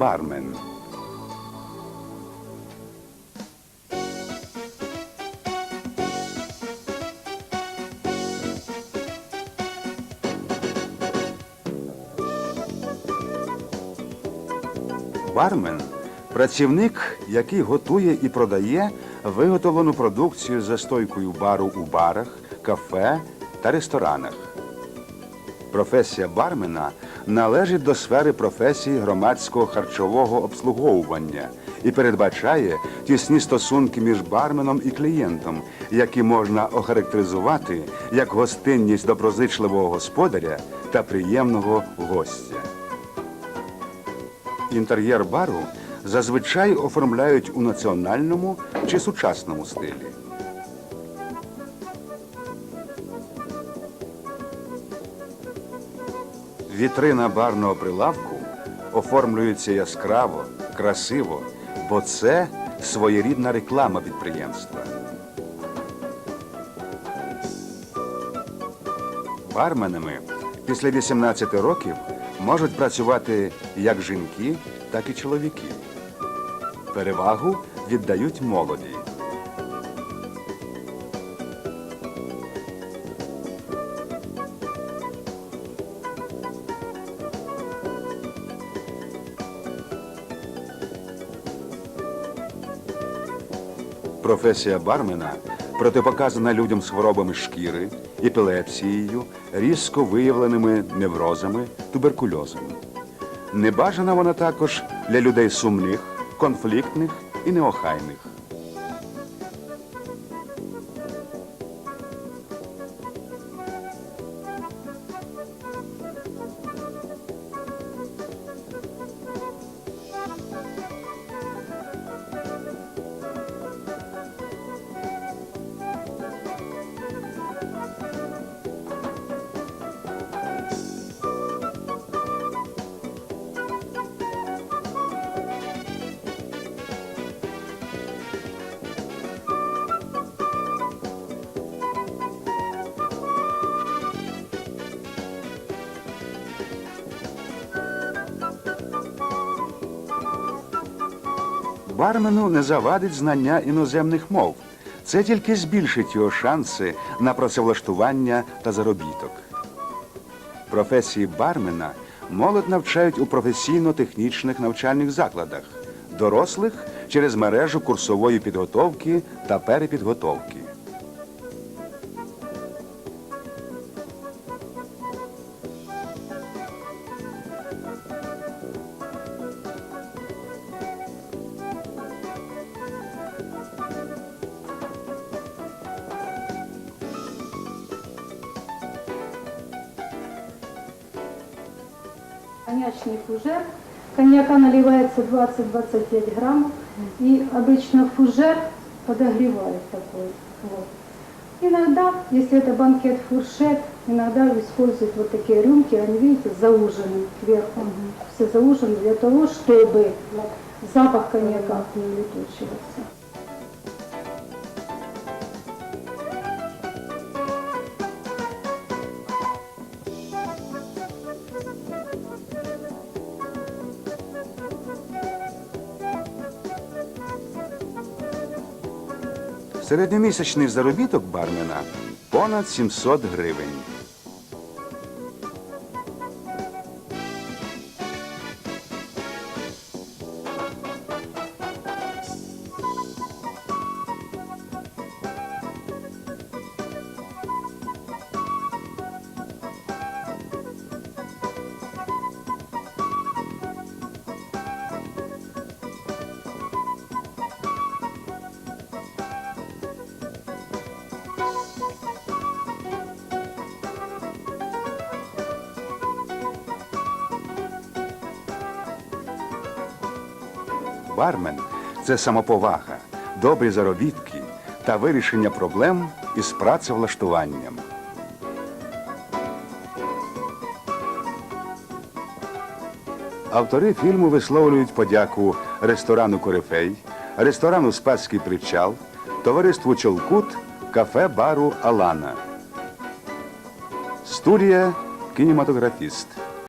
бармен. Бармен працівник, який готує і продає виготовлену продукцію за стойкою бару у барах, кафе та ресторанах. Професія бармена належить до сфери професії громадського харчового обслуговування і передбачає тісні стосунки між барменом і клієнтом, які можна охарактеризувати як гостинність доброзичливого господаря та приємного гостя. Інтер'єр бару зазвичай оформляють у національному чи сучасному стилі. Вітрина барного прилавку оформлюється яскраво, красиво, бо це своєрідна реклама підприємства. Барменами після 18 років можуть працювати як жінки, так і чоловіки. Перевагу віддають молоді. Професія бармена протипоказана людям з хворобами шкіри, епілепсією, різко виявленими неврозами, туберкульозом. Небажана вона також для людей сумних, конфліктних і неохайних. Бармену не завадить знання іноземних мов. Це тільки збільшить його шанси на працевлаштування та заробіток. Професії бармена молодь навчають у професійно-технічних навчальних закладах, дорослих через мережу курсової підготовки та перепідготовки. Коньячный фужер. Коньяка наливается 20-25 граммов. И обычно фужер подогревает такой. Вот. Иногда, если это банкет фуршет, иногда используют вот такие рюмки, они, видите, заужены кверху. Все заужены для того, чтобы запах коньяка не улетучивался. Середньомісячний заробіток бармена понад 700 гривень. Бармен це самоповага, добрі заробітки та вирішення проблем із працевлаштуванням. Автори фільму висловлюють подяку ресторану Корифей, ресторану Спасський причал, товариству Чолкут, кафе бару Алана. Студія кінематографіст.